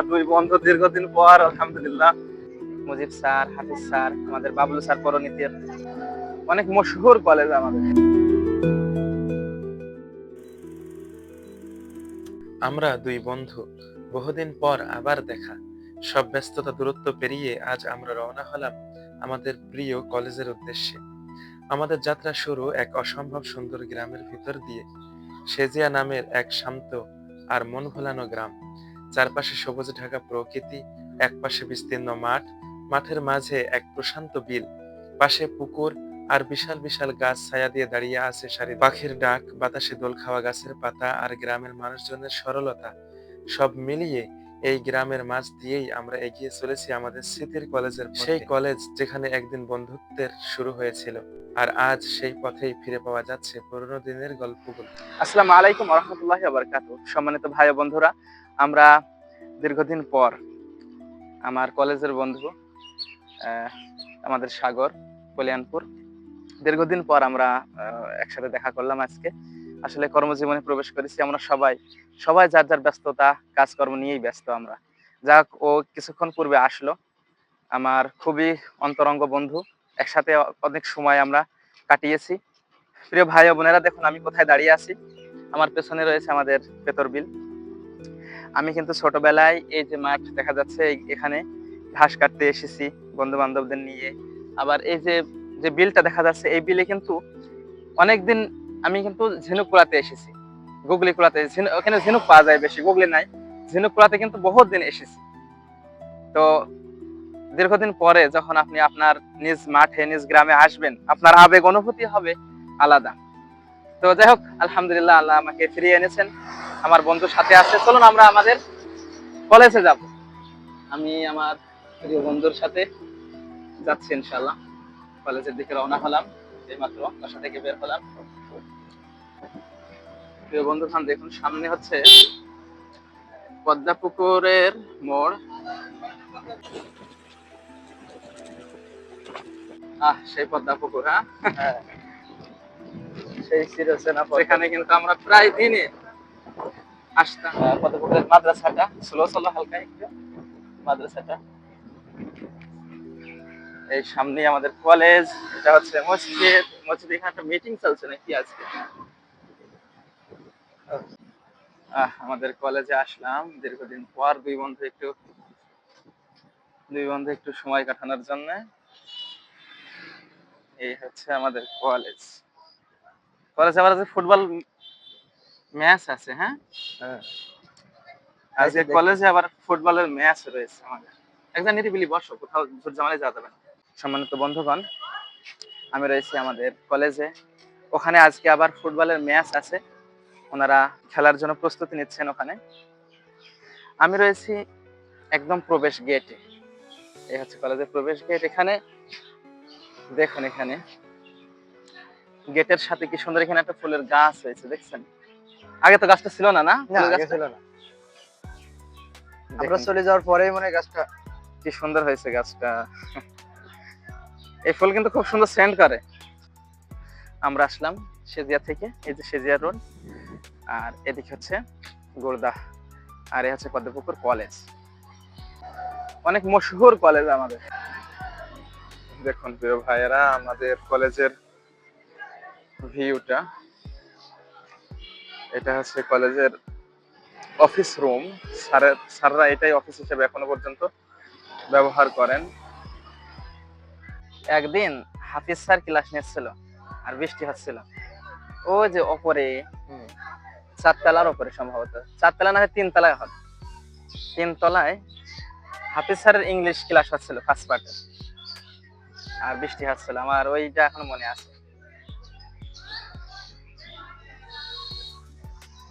দুই বন্ধু দীর্ঘদিন পর আলহামদুলিল্লাহ। মুজিব স্যার হাফিজ স্যার আমাদের বাবলু স্যার পরনীতির অনেক মশহুর কলেজ আমাদের। আমরা দুই বন্ধু বহুদিন পর আবার দেখা। সব ব্যস্ততা দূরত্ব পেরিয়ে আজ আমরা রওনা হলাম আমাদের প্রিয় কলেজের উদ্দেশ্যে। আমাদের যাত্রা শুরু এক অসম্ভব সুন্দর গ্রামের ভিতর দিয়ে। সেজিয়া নামের এক শান্ত আর মন ভোলানো গ্রাম। চারপাশে সবুজ ঢাকা প্রকৃতি, একপাশে বিস্তীর্ণ মাঠ, মাঠের মাঝে এক প্রশান্ত বিল, পাশে পুকুর আর বিশাল বিশাল গাছ ছায়া দিয়ে দাঁড়িয়ে আছে সারি পাখির ডাক, বাতাসে দোল খাওয়া গাছের পাতা আর গ্রামের মানুষজনের সরলতা, সব মিলিয়ে এই গ্রামের মাঝ দিয়েই আমরা এগিয়ে চলেছি আমাদের স্মৃতির কলেজের সেই কলেজ যেখানে একদিন বন্ধুত্বের শুরু হয়েছিল আর আজ সেই পথেই ফিরে পাওয়া যাচ্ছে পুরনো দিনের গল্পগুলো। আসসালামু আলাইকুম রহমতুল্লাহ বারকাত সম্মানিত ভাই ও বন্ধুরা আমরা দীর্ঘদিন পর আমার কলেজের বন্ধু আহ, আমাদের সাগর কল্যাণপুর দীর্ঘদিন পর আমরা একসাথে দেখা করলাম আজকে। আসলে কর্মজীবনে প্রবেশ করেছি আমরা সবাই। সবাই যার যার ব্যস্ততা, কাজকর্ম নিয়েই ব্যস্ত আমরা। যাক, ও কিছুক্ষণ পূর্বে আসলো। আমার খুবই অন্তরঙ্গ বন্ধু। একসাথে অনেক সময় আমরা কাটিয়েছি। প্রিয় ভাই বোনেরা, দেখুন, আমি কোথায় দাঁড়িয়ে আছি। আমার পেছনে রয়েছে আমাদের পেতর বিল। আমি কিন্তু ছোটবেলায় এই যে মাঠ দেখা যাচ্ছে এখানে ঘাস কাটতে এসেছি বন্ধু বান্ধবদের নিয়ে। আবার এই যে যে বিলটা দেখা যাচ্ছে, এই বিলে কিন্তু অনেকদিন আমি কিন্তু ঝিনুক কুড়াতে এসেছি। গুগলি কুড়াতে ওখানে ঝিনুক পাওয়া যায় বেশি, গুগলি নাই। ঝিনুক কুড়াতে কিন্তু বহুত দিন এসেছি। তো দীর্ঘদিন পরে যখন আপনি আপনার নিজ মাঠে, নিজ গ্রামে আসবেন, আপনার আবেগ অনুভূতি হবে আলাদা। তো যাই হোক, আলহামদুলিল্লাহ আল্লাহ আমাকে ফিরিয়ে এনেছেন। আমার বন্ধুর সাথে আছে। চলুন আমরা আমাদের কলেজে যাব। আমি আমার প্রিয় বন্ধুর সাথে যাচ্ছি ইনশাল্লাহ কলেজের দিকে রওনা হলাম, এইমাত্র বাসা থেকে বের হলাম। প্রিয় বন্ধু খান দেখুন সামনে হচ্ছে পদ্মা পুকুরের মোড়। আহ সেই পদ্মা পুকুর হ্যাঁ। সেই চিরচেনা। সেখানে কিন্তু আমরা প্রায় দিনে আসতাম। মাদ্রাসাটা স্লো স্লো হালকা একটু মাদ্রাসাটা। এই সামনে আমাদের কলেজ এটা হচ্ছে মসজিদ। মসজিদ এখানে একটা মিটিং চলছে নাকি আজকে? আমাদের কলেজে আসলাম। দীর্ঘদিন পর দুই বন্ধু একটু দুই বন্ধু একটু সময় কাটানোর জন্য। এই হচ্ছে আমাদের কলেজ। কলেজে আবার আজকে ফুটবল ম্যাচ আছে হ্যাঁ? হ্যাঁ। আজকে কলেজে আবার ফুটবলের ম্যাচ রয়েছে আমাদের। একজন নিরিবিলি বসো কোথাও জোর জামালে যাওয়া যাবে না। সম্মানিত বন্ধুগণ আমি রয়েছি আমাদের কলেজে। ওখানে আজকে আবার ফুটবলের ম্যাচ আছে। ওনারা খেলার জন্য প্রস্তুতি নিচ্ছেন ওখানে। আমি রয়েছি একদম প্রবেশ গেটে। এই হচ্ছে কলেজের প্রবেশ গেট। এখানে দেখুন এখানে। গেটের সাথে কি সুন্দর এখানে একটা ফুলের গাছ হয়েছে দেখছেন? আগে তো গাছটা ছিল না না? ছিল না। আমরা চলে যাওয়ার পরেই মনে হয় গাছটা কি সুন্দর হয়েছে গাছটা। এই ফুল কিন্তু খুব সুন্দর সেন্ড করে। আমরা আসলাম সেজিয়া থেকে এই যে সেজিয়া রোড। আর এদিকে হচ্ছে গোরদা আর এ হচ্ছে পদ্মপুকুর কলেজ অনেক মশহুর কলেজ আমাদের। দেখুন প্রিয় ভাইয়েরা, আমাদের কলেজের ভিউটা এটা হচ্ছে কলেজের অফিস রুম স্যারের স্যাররা এটাই অফিস হিসেবে এখনও পর্যন্ত ব্যবহার করেন। একদিন হাফিজ স্যার ক্লাস নিচ্ছিল, আর বৃষ্টি হচ্ছিল। ও যে হুম। চারতলার ওপরে সম্ভবত। চারতলা না হয় তিনতলায় হবে। তিনতলায় হাফিজ স্যারের ইংলিশ ক্লাস হচ্ছিল ফার্স্ট পার্টে আর বৃষ্টি হচ্ছিল আমার ওইটা এখন মনে আছে।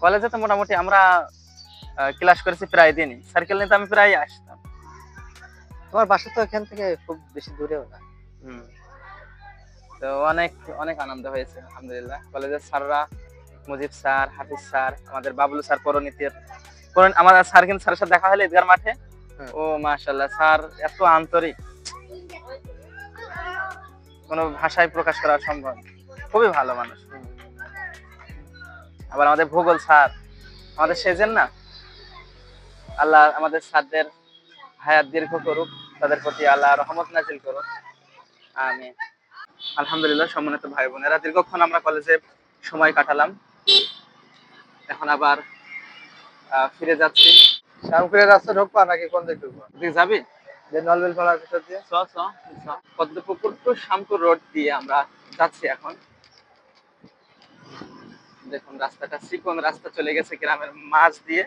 কলেজে তো মোটামুটি আমরা ক্লাস করেছি প্রায় দিনই। সার্কেল নিতে আমি প্রায় আসতাম। তোমার বাসা তো এখান থেকে খুব বেশি দূরেও না। হুম। তো অনেক অনেক আনন্দ হয়েছে আলহামদুলিল্লাহ। কলেজের স্যাররা মুজিব স্যার হাফিজ স্যার আমাদের বাবলু স্যার পরনীতির পরন- আমাদের স্যার কিন্তু স্যারের সাথে দেখা হলে ঈদগার মাঠে। ও মাশাল্লাহ স্যার এত আন্তরিক। কোনো ভাষায় প্রকাশ করা সম্ভব খুবই ভালো মানুষ। আবার আমাদের ভূগোল স্যার আমাদের সেজেন না? আল্লাহ আমাদের স্যারদের হায়াত দীর্ঘ করুক তাদের প্রতি আল্লাহ রহমত নাজিল করুক। আমি আলহামদুলিল্লাহ সম্মানিত ভাই বোনেরা দীর্ঘক্ষণ আমরা কলেজে সময় কাটালাম। এখন আবার ফিরে যাচ্ছি। শ্যামপুরের রাস্তা ঢুকবা নাকি কোন দিকে ঢুকবা তুই যাবি? যে নলবেল পাড়ার ভিতর দিয়ে। চ চ চ। পদ্মপুকুর টু রোড দিয়ে আমরা যাচ্ছি এখন। দেখুন রাস্তাটা চিকন রাস্তা চলে গেছে গ্রামের মাঝ দিয়ে।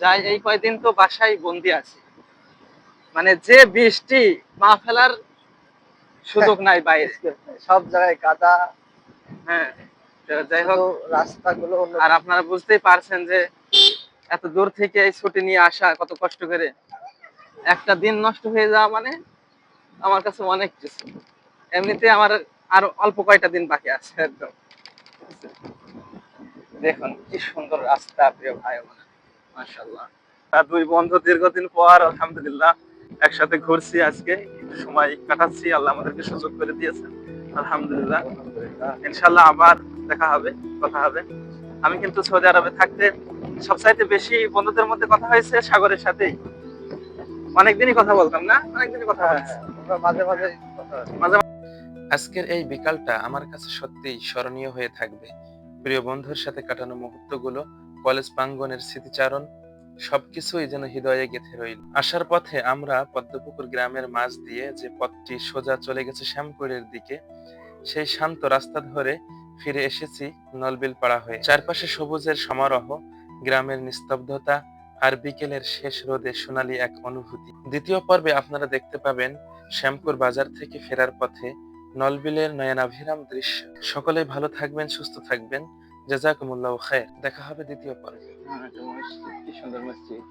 যাই এই কয়দিন তো বাসায় বন্দি আছি। মানে যে বৃষ্টি মা ফেলার সুযোগ নাই বাইরে সব জায়গায় কাদা হ্যাঁ যাই হোক। রাস্তাগুলো আর আপনারা বুঝতেই পারছেন যে এত দূর থেকে এই ছুটি নিয়ে আসা কত কষ্ট করে। একটা দিন নষ্ট হয়ে যাওয়া মানে আমার কাছে অনেক কিছু। এমনিতে আমার আর অল্প কয়টা দিন বাকি আছে একদম। দেখুন কি সুন্দর রাস্তা প্রিয় ভাই মাশাআল্লাহ। আর দুই বন্ধু দীর্ঘদিন পর আলহামদুলিল্লাহ। একসাথে ঘুরছি আজকে সময় কাটাচ্ছি আল্লাহ আমাদেরকে সুযোগ করে দিয়েছেন আলহামদুলিল্লাহ। ইনশাল্লাহ আবার দেখা হবে কথা হবে। আমি কিন্তু সৌদি আরবে থাকতে সবচাইতে বেশি বন্ধুদের মধ্যে কথা হয়েছে সাগরের সাথেই অনেকদিনই কথা বলতাম না অনেকদিনই কথা হ্যাঁ, হয়েছে হ্যাঁ, মাঝে মাঝে কথা মাঝে আজকের এই বিকালটা আমার কাছে সত্যিই স্মরণীয় হয়ে থাকবে। প্রিয় বন্ধুর সাথে কাটানো মুহূর্তগুলো কলেজ প্রাঙ্গনের স্মৃতিচারণ সবকিছুই যেন হৃদয়ে গেঁথে রইল। আসার পথে আমরা পদ্মপুকুর গ্রামের মাঝ দিয়ে যে পথটি সোজা চলে গেছে শ্যামপুরের দিকে, সেই শান্ত রাস্তা ধরে ফিরে এসেছি নলবিল পাড়া হয়ে। চারপাশে সবুজের সমারোহ, গ্রামের নিস্তব্ধতা আর বিকেলের শেষ রোদে সোনালী এক অনুভূতি। দ্বিতীয় পর্বে আপনারা দেখতে পাবেন শ্যামপুর বাজার থেকে ফেরার পথে নলবিলের নয়নাভিরাম দৃশ্য। সকলে ভালো থাকবেন, সুস্থ থাকবেন। জাজাকুমুল্লাহ খায়ের দেখা হবে দ্বিতীয় পর্বে। হ্যাঁ, কি সুন্দর মসজিদ।